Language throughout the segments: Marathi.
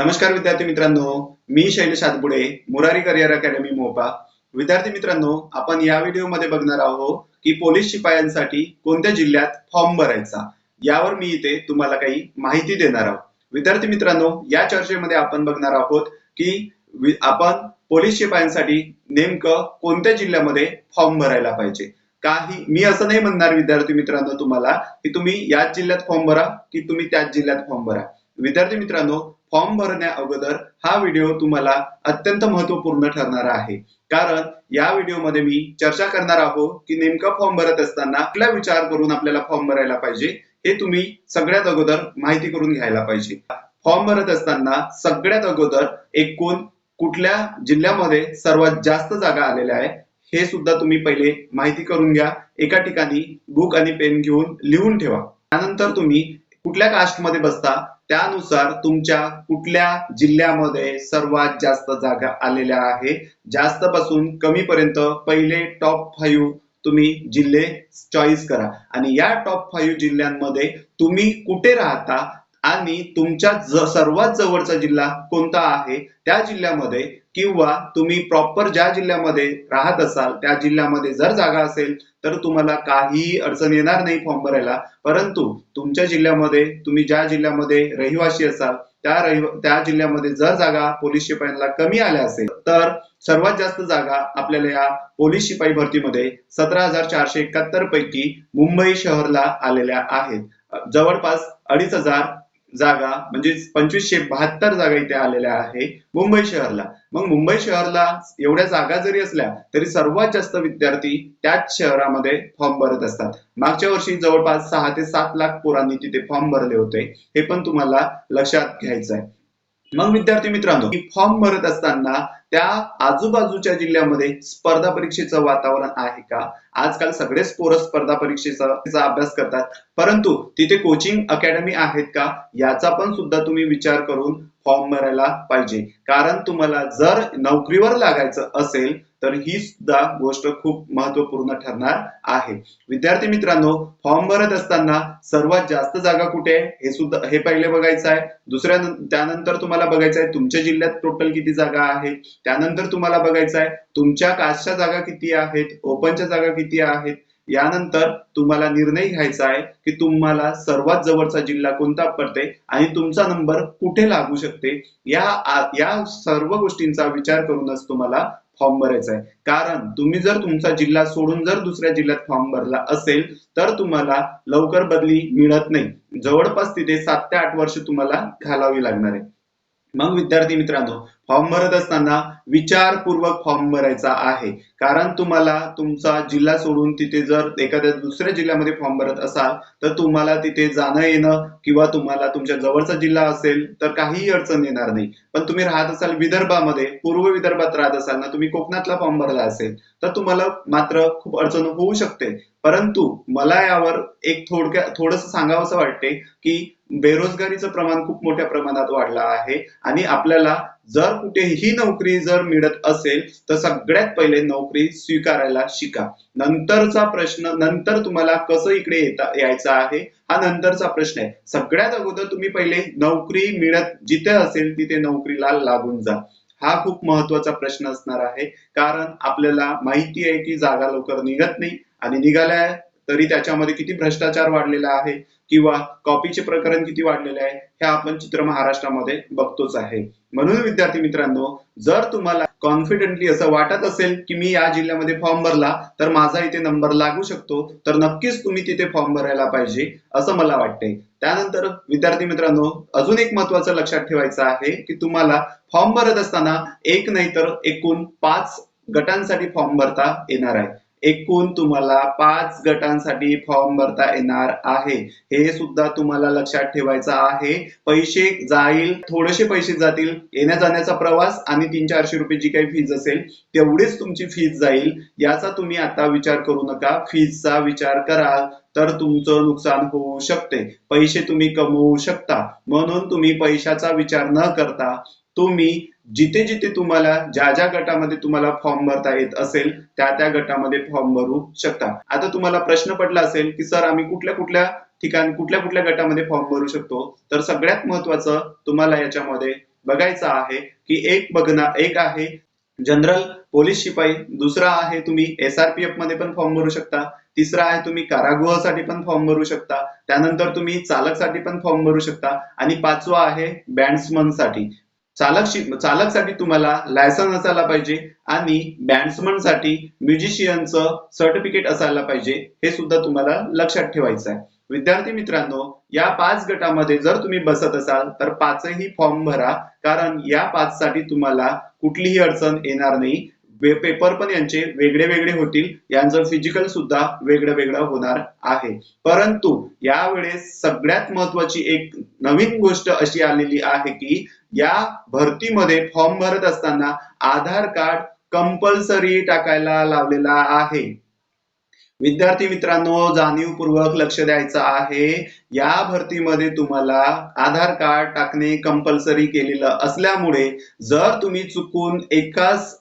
नमस्कार विद्यार्थी मित्रांनो मी शैलेश हातपुडे मुरारी करिअर अकॅडमी मोपा. विद्यार्थी मित्रांनो आपण या व्हिडिओमध्ये बघणार आहोत की पोलीस शिपायांसाठी कोणत्या जिल्ह्यात फॉर्म भरायचा यावर मी इथे तुम्हाला काही माहिती देणार आहोत. विद्यार्थी मित्रांनो या चर्चेमध्ये आपण बघणार आहोत की आपण पोलीस शिपायांसाठी नेमकं कोणत्या जिल्ह्यामध्ये फॉर्म भरायला पाहिजे. काही मी असं नाही म्हणणार विद्यार्थी मित्रांनो तुम्हाला की तुम्ही याच जिल्ह्यात फॉर्म भरा की तुम्ही त्याच जिल्ह्यात फॉर्म भरा. विद्यार्थी मित्रांनो फॉर्म भरण्या अगोदर हा व्हिडिओ तुम्हाला अत्यंत महत्त्वपूर्ण ठरणार आहे. कारण या व्हिडिओमध्ये मी चर्चा करणार आहोत की नेमका फॉर्म भरत असताना आपला विचार करून आपल्याला फॉर्म भरायला पाहिजे हे तुम्ही सगळ्यात अगोदर माहिती करून घ्यायला पाहिजे. फॉर्म भरत असताना सगळ्यात अगोदर एकूण कुठल्या जिल्ह्यामध्ये सर्वात जास्त जागा आलेल्या आहे हे सुद्धा तुम्ही पहिले माहिती करून घ्या. एका ठिकाणी बुक आणि पेन घेऊन लिहून ठेवा. त्यानंतर तुम्ही कुठल्या कास्टमध्ये बसता त्यानुसार तुमच्या कुठल्या जिल्ह्यामध्ये सर्वात जास्त जागा आलेल्या आहे. जास्त पासून कमी पर्यंत पहिले टॉप फाईव्ह तुम्ही जिल्हे चॉईस करा. आणि या टॉप फाईव्ह जिल्ह्यांमध्ये तुम्ही कुठे राहता आणि तुमच्या सर्वात जवळचा जिल्हा कोणता आहे? त्या जिल्ह्यामध्ये किंवा तुम्ही प्रॉपर ज्या जिल्ह्यामध्ये राहत असाल त्या जिल्ह्यामध्ये जर जागा असेल तर तुम्हाला काहीही अडचण येणार नाही फॉर्म भरायला. परंतु तुमच्या जिल्ह्यामध्ये तुम्ही ज्या जिल्ह्यामध्ये रहिवासी असाल त्या रहिव त्या जिल्ह्यामध्ये जर जागा पोलीस शिपायांना कमी आल्या असेल तर सर्वात जास्त जागा आपल्याला या पोलीस शिपाई भरतीमध्ये सतरा हजार चारशे एकाहत्तर पैकी मुंबई शहरला आलेल्या आहेत. जवळपास अडीच हजार जागा म्हणजे पंचवीसशे बहात्तर जागा इथे आलेल्या आहे मुंबई शहरला. मग मुंबई शहरला एवढ्या जागा जरी असल्या तरी सर्वात जास्त विद्यार्थी त्याच शहरामध्ये फॉर्म भरत असतात. मागच्या वर्षी जवळपास सहा ते सात लाख पोरांनी तिथे फॉर्म भरले होते. हे पण तुम्हाला लक्षात घ्यायचं आहे मग विद्यार्थी मित्रांनो फॉर्म भरत असताना त्या आजूबाजूच्या जिल्ह्यामध्ये स्पर्धा परीक्षेचं वातावरण आहे का? आजकाल सगळेच पोरं स्पर्धा परीक्षेचा अभ्यास करतात. परंतु तिथे कोचिंग अकॅडमी आहेत का? याचा पण सुद्धा तुम्ही विचार करून फॉर्म भरायला पाहिजे. कारण तुम्हाला जर नोकरीवर लागायचं असेल तर ही सुद्धा गोष्ट खूप महत्त्वपूर्ण ठरणार आहे. विद्यार्थी मित्रांनो फॉर्म भरत असताना सर्वात जास्त जागा कुठे आहे? हे सुद्धा हे पहिले बघायचं आहे. दुसऱ्या त्यानंतर तुम्हाला बघायचं आहे तुमच्या जिल्ह्यात टोटल किती जागा आहे? त्यानंतर तुम्हाला बघायचं आहे तुमच्या कास्टच्या जागा किती आहेत? ओपनच्या जागा किती आहेत? यानंतर तुम्हाला निर्णय घ्यायचा आहे की तुम्हाला सर्वात जवळचा जिल्हा कोणता पडते आणि तुमचा नंबर कुठे लागू शकते या आ- या सर्व गोष्टींचा विचार करूनच तुम्हाला फॉर्म भरायचा आहे. कारण तुम्ही जर तुमचा जिल्हा सोडून जर दुसऱ्या जिल्ह्यात फॉर्म भरला असेल तर तुम्हाला लवकर बदली मिळत नाही. जवळपास तिथे सात ते आठ वर्ष तुम्हाला घालावी लागणार आहे. मग विद्यार्थी मित्रांनो फॉर्म भरत असताना विचारपूर्वक फॉर्म भरायचा आहे. कारण तुम्हाला तुमचा जिल्हा सोडून तिथे जर एखाद्या दुसऱ्या जिल्ह्यामध्ये फॉर्म भरत असाल तर तुम्हाला तिथे जाणं येणं किंवा तुम्हाला तुमच्या जवळचा जिल्हा असेल तर काहीही अडचण येणार नाही. पण तुम्ही राहत असाल विदर्भामध्ये पूर्व विदर्भात राहत असाल ना तुम्ही कोकणातला फॉर्म भरला असेल तर तुम्हाला मात्र खूप अडचण होऊ शकते. परंतु मला यावर एक थोडक्या थोडस सांगावंसं वाटते की बेरोजगारीचं प्रमाण खूप मोठ्या प्रमाणात वाढलं आहे आणि आपल्याला जर कुठेही नोकरी जर मिळत असेल तर सगळ्यात पहिले नोकरी स्वीकारायला शिका. नंतरचा प्रश्न नंतर तुम्हाला कसं इकडे येता यायचं आहे हा नंतरचा प्रश्न आहे. सगळ्यात अगोदर तुम्ही पहिले नोकरी मिळत जिथे असेल तिथे नोकरीला लागून जा. हा खूप महत्त्वाचा प्रश्न असणार आहे. कारण आपल्याला माहिती आहे की जागा लवकर निघत नाही आणि निघाल्या तरी त्याच्यामध्ये किती भ्रष्टाचार वाढलेला आहे किंवा कॉपीचे प्रकरण किती वाढलेले आहे हे आपण चित्र महाराष्ट्रामध्ये बघतोच आहे. म्हणून विद्यार्थी मित्रांनो जर तुम्हाला कॉन्फिडेंटली असं वाटत असेल की मी या जिल्ह्यामध्ये फॉर्म भरला तर माझा इथे नंबर लागू शकतो. तर नक्कीच तुम्ही तिथे फॉर्म भरायला पाहिजे असं मला वाटते. त्यानंतर विद्यार्थी मित्रांनो अजून एक महत्वाचं लक्षात ठेवायचं आहे की तुम्हाला फॉर्म भरत असताना एक नाही तर एकूण पाच गटांसाठी फॉर्म भरता येणार आहे. एकूण तुम्हाला पाच गटांसाठी फॉर्म भरता येणार आहे. हे सुद्धा तुम्हाला लक्षात ठेवायचं आहे. पैसे जाईल थोडेसे पैसे जातील येण्या जाण्याचा प्रवास आणि तीन चारशे रुपये जी काही फीज असेल तेवढीच तुमची फीज जाईल. याचा तुम्ही आता विचार करू नका. फीजचा विचार करा तर तुमचं नुकसान होऊ शकते. पैसे तुम्ही कमवू शकता. म्हणून तुम्ही पैशाचा विचार न करता तुम्ही जिथे जिथे तुम्हाला ज्या ज्या गटामध्ये तुम्हाला फॉर्म भरता येत असेल त्या त्या गटामध्ये फॉर्म भरू शकता. आता तुम्हाला प्रश्न पडला असेल की सर आम्ही कुठल्या कुठल्या ठिकाणी कुठल्या कुठल्या गटामध्ये फॉर्म भरू शकतो? तर सगळ्यात महत्वाचं तुम्हाला याच्यामध्ये बघायचं आहे की एक बघणार एक आहे जनरल पोलीस शिपाई दुसरा आहे तुम्ही एसआरपीएफमध्ये पण फॉर्म भरू शकता तिसरा आहे तुम्ही कारागृहासाठी पण फॉर्म भरू शकता त्यानंतर तुम्ही चालकसाठी पण फॉर्म भरू शकता आणि पाचवा आहे बँड्समनसाठी. चालक चालकसाठी तुम्हाला लायसन असायला पाहिजे आणि बँड्समनसाठी म्युझिशियनचं सर्टिफिकेट असायला पाहिजे हे सुद्धा तुम्हाला लक्षात ठेवायचं आहे. विद्यार्थी मित्रांनो या पाच गटामध्ये जर तुम्ही बसत असाल तर पाचही फॉर्म भरा कारण या पाच साठी तुम्हाला कुठलीही अडचण येणार नाही. पेपर पण यांचे वेगळे वेगळे होतील. यांचं फिजिकल सुद्धा वेगळं वेगळं होणार आहे. परंतु यावेळेस सगळ्यात महत्वाची एक नवीन गोष्ट अशी आलेली आहे की या भरतीमध्ये फॉर्म भरत असताना आधार कार्ड कंपल्सरी टाकायला लावलेला आहे. विद्यार्थी मित्रांनो जाणीवपूर्वक लक्ष द्यायचं आहे. या भरतीमध्ये तुम्हाला आधार कार्ड टाकणे कंपल्सरी केलेलं असल्यामुळे जर तुम्ही चुकून एकाच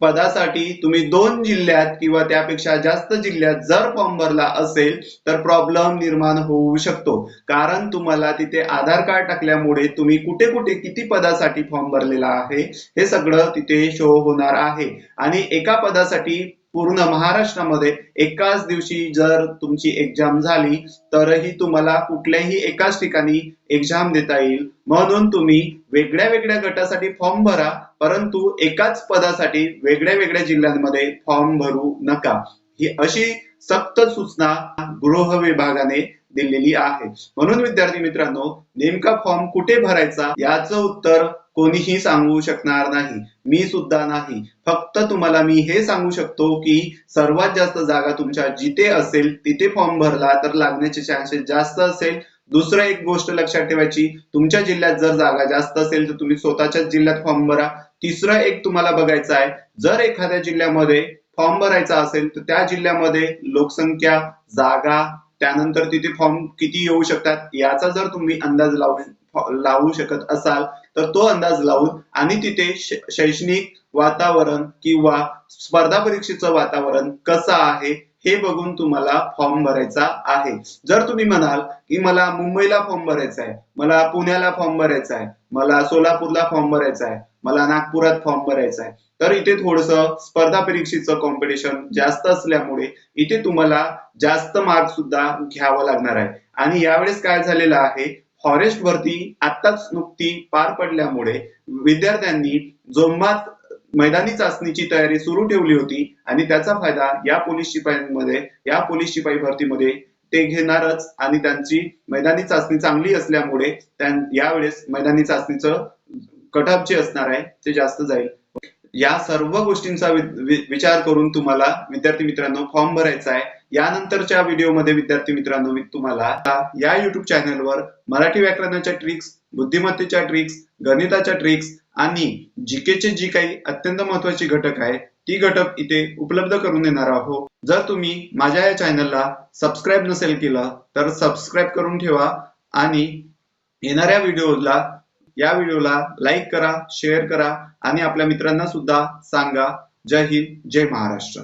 पदासाठी तुम्ही दोन जिल्ह्यात किंवा त्यापेक्षा जास्त जिल्ह्यात जर फॉर्म भरला असेल तर प्रॉब्लेम निर्माण होऊ शकतो. कारण तुम्हाला तिथे आधार कार्ड टाकल्यामुळे तुम्ही कुठे कुठे किती पदासाठी फॉर्म भरलेला आहे हे सगळं तिथे शो होणार आहे. आणि एका पदासाठी पूर्ण महाराष्ट्रामध्ये एकाच दिवशी जर तुमची एक्झाम झाली तरही तुम्हाला कुठल्याही एकाच ठिकाणी एक्झाम देता येईल. म्हणून तुम्ही वेगळ्या वेगळ्या गटासाठी फॉर्म भरा परंतु एकाच पदासाठी वेगळ्या वेगळ्या जिल्ह्यांमध्ये फॉर्म भरू नका. ही अशी सक्त सूचना गृह विभागाने दिलेली आहे. म्हणून विद्यार्थी मित्रांनो नेमका फॉर्म कुठे भरायचा? याचं उत्तर कोणीही सांगू शकणार नाही मी सुद्धा नाही. फक्त तुम्हाला मी हे सांगू शकतो की सर्वात जास्त जागा तुमच्या जिथे असेल तिथे फॉर्म भरला तर लागण्याचे चान्सेस जास्त असेल. दुसरं एक गोष्ट लक्षात ठेवायची तुमच्या जिल्ह्यात जर जागा जास्त असेल तर तुम्ही स्वतःच्याच जिल्ह्यात फॉर्म भरा. तिसरं एक तुम्हाला बघायचं आहे जर एखाद्या जिल्ह्यामध्ये फॉर्म भरायचा असेल तर त्या जिल्ह्यामध्ये लोकसंख्या जागा त्यानंतर तिथे फॉर्म किती येऊ शकतात याचा जर तुम्ही अंदाज लावू लावू शकत असाल तर तो अंदाज लावून आणि तिथे शैक्षणिक वातावरण किंवा स्पर्धा परीक्षेचं वातावरण कसं आहे हे बघून तुम्हाला फॉर्म भरायचा आहे. जर तुम्ही म्हणाल की मला मुंबईला फॉर्म भरायचा आहे मला पुण्याला फॉर्म भरायचा आहे मला सोलापूरला फॉर्म भरायचा आहे मला नागपुरात फॉर्म भरायचा आहे तर इथे थोडस स्पर्धा परीक्षेचं कॉम्पिटिशन जास्त असल्यामुळे इथे तुम्हाला जास्त मार्क सुद्धा घ्यावं लागणार आहे. आणि यावेळेस काय झालेलं आहे फॉरेस्ट भरती आताच नुकती पार पडल्यामुळे विद्यार्थ्यांनी जोमात मैदानी चाचणीची तयारी सुरू ठेवली होती आणि त्याचा फायदा या पोलीस शिपायांमध्ये या पोलीस शिपाई भरतीमध्ये ते घेणारच आणि त्यांची मैदानी चाचणी चांगली असल्यामुळे यावेळेस मैदानी चाचणीचं कटअप जे असणार आहे ते जास्त जाईल. या सर्व गोष्टींचा विचार करून तुम्हाला विद्यार्थी मित्रांनो फॉर्म भरायचा आहे. यानंतरच्या व्हिडिओमध्ये विद्यार्थी मित्रांनो मी तुम्हाला या युट्यूब चॅनलवर मराठी व्याकरणाच्या ट्रिक्स बुद्धिमत्तेच्या ट्रिक्स गणिताच्या ट्रिक्स आणि जीकेचे जी काही अत्यंत महत्वाची घटक आहे ती घटक इथे उपलब्ध करून देणार आहोत. जर तुम्ही माझ्या या चॅनलला सबस्क्राईब नसेल केलं तर सबस्क्राईब करून ठेवा आणि येणाऱ्या व्हिडिओला या व्हिडिओला लाईक करा शेअर करा आणि आपल्या मित्रांना सुद्धा सांगा. जय हिंद जय महाराष्ट्र.